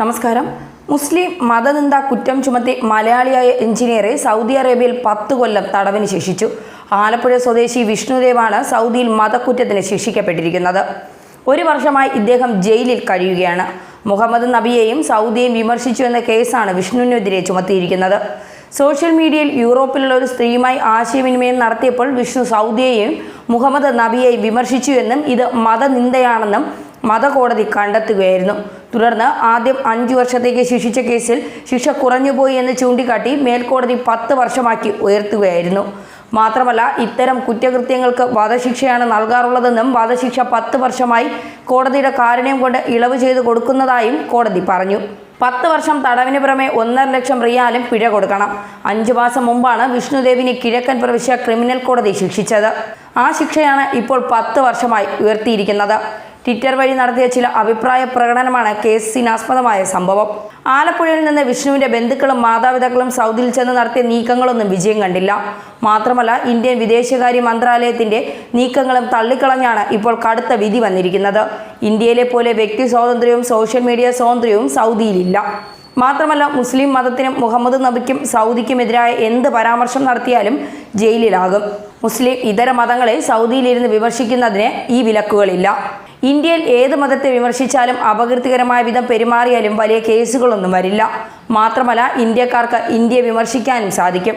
നമസ്കാരം. മുസ്ലിം മതനിന്ദ കുറ്റം ചുമത്തി മലയാളിയായ എഞ്ചിനീയറെ സൗദി അറേബ്യയിൽ പത്ത് കൊല്ലം തടവിന് ശിക്ഷിച്ചു ആലപ്പുഴ സ്വദേശി വിഷ്ണുദേവാണ് സൗദിയിൽ മതക്കുറ്റത്തിന് ശിക്ഷിക്കപ്പെട്ടിരിക്കുന്നത്. ഒരു വർഷമായി ഇദ്ദേഹം ജയിലിൽ കഴിയുകയാണ്. മുഹമ്മദ് നബിയെയും സൗദിയെയും വിമർശിച്ചു എന്ന കേസാണ് വിഷ്ണുവിനെതിരെ ചുമത്തിയിരിക്കുന്നത്. സോഷ്യൽ മീഡിയയിൽ യൂറോപ്പിലുള്ള ഒരു സ്ത്രീയുമായി ആശയവിനിമയം നടത്തിയപ്പോൾ വിഷ്ണു സൗദിയെയും മുഹമ്മദ് നബിയെയും വിമർശിച്ചു എന്നും ഇത് മതനിന്ദയാണെന്നും മതകോടതി കണ്ടെത്തുകയായിരുന്നു. തുടർന്ന് ആദ്യം അഞ്ചു വർഷത്തേക്ക് ശിക്ഷിച്ച കേസിൽ ശിക്ഷ കുറഞ്ഞുപോയി എന്ന് ചൂണ്ടിക്കാട്ടി മേൽക്കോടതി പത്ത് വർഷമാക്കി ഉയർത്തുകയായിരുന്നു. മാത്രമല്ല ഇത്തരം കുറ്റകൃത്യങ്ങൾക്ക് വധശിക്ഷയാണ് നൽകാറുള്ളതെന്നും വധശിക്ഷ പത്ത് വർഷമായി കോടതിയുടെ കാരുണ്യം കൊണ്ട് ഇളവ് ചെയ്തു കൊടുക്കുന്നതായും കോടതി പറഞ്ഞു. പത്ത് വർഷം തടവിന് പുറമെ ഒന്നര ലക്ഷം റിയാലും പിഴ കൊടുക്കണം. അഞ്ചു മാസം മുമ്പാണ് വിഷ്ണുദേവിനെ കിഴക്കൻ പ്രവിശ്യ ക്രിമിനൽ കോടതി ശിക്ഷിച്ചത്. ആ ശിക്ഷയാണ് ഇപ്പോൾ പത്ത് വർഷമായി ഉയർത്തിയിരിക്കുന്നത്. ട്വിറ്റർ വഴി നടത്തിയ ചില അഭിപ്രായ പ്രകടനമാണ് കേസിനാസ്പദമായ സംഭവം. ആലപ്പുഴയിൽ നിന്ന് വിഷ്ണുവിന്റെ ബന്ധുക്കളും മാതാപിതാക്കളും സൗദിയിൽ ചെന്ന് നടത്തിയ നീക്കങ്ങളൊന്നും വിജയം കണ്ടില്ല. മാത്രമല്ല ഇന്ത്യൻ വിദേശകാര്യ മന്ത്രാലയത്തിന്റെ നീക്കങ്ങളും തള്ളിക്കളഞ്ഞാണ് ഇപ്പോൾ കടുത്ത വിധി വന്നിരിക്കുന്നത്. ഇന്ത്യയിലെ പോലെ വ്യക്തി സ്വാതന്ത്ര്യവും സോഷ്യൽ മീഡിയ സ്വാതന്ത്ര്യവും സൗദിയിലില്ല. മാത്രമല്ല മുസ്ലിം മതത്തിനും മുഹമ്മദ് നബിക്കും സൗദിക്കുമെതിരായ എന്ത് പരാമർശം നടത്തിയാലും ജയിലിലാകും. മുസ്ലിം ഇതര മതങ്ങളെ സൗദിയിലിരുന്ന് വിമർശിക്കുന്നതിന് ഈ വിലക്കുകളില്ല. ഇന്ത്യയിൽ ഏത് മതത്തെ വിമർശിച്ചാലും അപകീർത്തികരമായ വിധം പെരുമാറിയാലും വലിയ കേസുകളൊന്നും വരില്ല. മാത്രമല്ല ഇന്ത്യക്കാർക്ക് ഇന്ത്യയെ വിമർശിക്കാനും സാധിക്കും.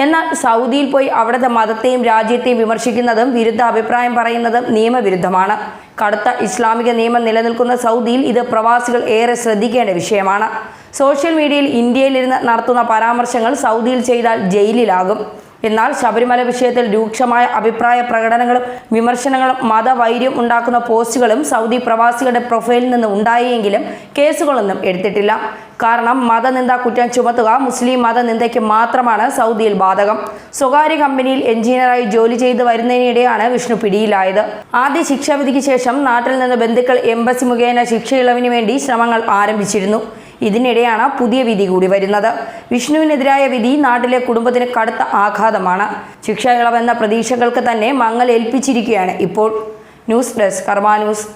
എന്നാൽ സൗദിയിൽ പോയി അവിടുത്തെ മതത്തെയും രാജ്യത്തെയും വിമർശിക്കുന്നതും വിരുദ്ധ അഭിപ്രായം പറയുന്നതും നിയമവിരുദ്ധമാണ്. കടുത്ത ഇസ്ലാമിക നിയമം നിലനിൽക്കുന്ന സൗദിയിൽ ഇത് പ്രവാസികൾ ഏറെ ശ്രദ്ധിക്കേണ്ട വിഷയമാണ്. സോഷ്യൽ മീഡിയയിൽ ഇന്ത്യയിലിരുന്ന് നടത്തുന്ന പരാമർശങ്ങൾ സൗദിയിൽ ചെയ്താൽ ജയിലിലാകും. എന്നാൽ ശബരിമല വിഷയത്തിൽ രൂക്ഷമായ അഭിപ്രായ പ്രകടനങ്ങളും വിമർശനങ്ങളും മതവൈര്യം ഉണ്ടാക്കുന്ന പോസ്റ്റുകളും സൗദി പ്രവാസികളുടെ പ്രൊഫൈലിൽ നിന്ന് ഉണ്ടായെങ്കിലും കേസുകളൊന്നും എടുത്തിട്ടില്ല. കാരണം മതനിന്ദ കുറ്റം ചുമത്തുക മുസ്ലിം മതനിന്ദയ്ക്ക് മാത്രമാണ് സൗദിയിൽ ബാധകം. സ്വകാര്യ കമ്പനിയിൽ എഞ്ചിനീയറായി ജോലി ചെയ്ത് വരുന്നതിനിടെയാണ് വിഷ്ണു പിടിയിലായത്. ആദ്യ ശിക്ഷാവിധിക്ക് ശേഷം നാട്ടിൽ നിന്ന് ബന്ധുക്കൾ എംബസി മുഖേന ശിക്ഷ ഇളവിന് വേണ്ടി ശ്രമങ്ങൾ ആരംഭിച്ചിരുന്നു. ഇതിനിടെയാണ് പുതിയ വിധി കൂടി വരുന്നത്. വിഷ്ണുവിനെതിരായ വിധി നാട്ടിലെ കുടുംബത്തിന് കടുത്ത ആഘാതമാണ്. ശിക്ഷ ഇളവെന്ന പ്രതീക്ഷകൾക്ക് തന്നെ മങ്ങൽ ഏൽപ്പിച്ചിരിക്കുകയാണ് ഇപ്പോൾ. News desk Karma news.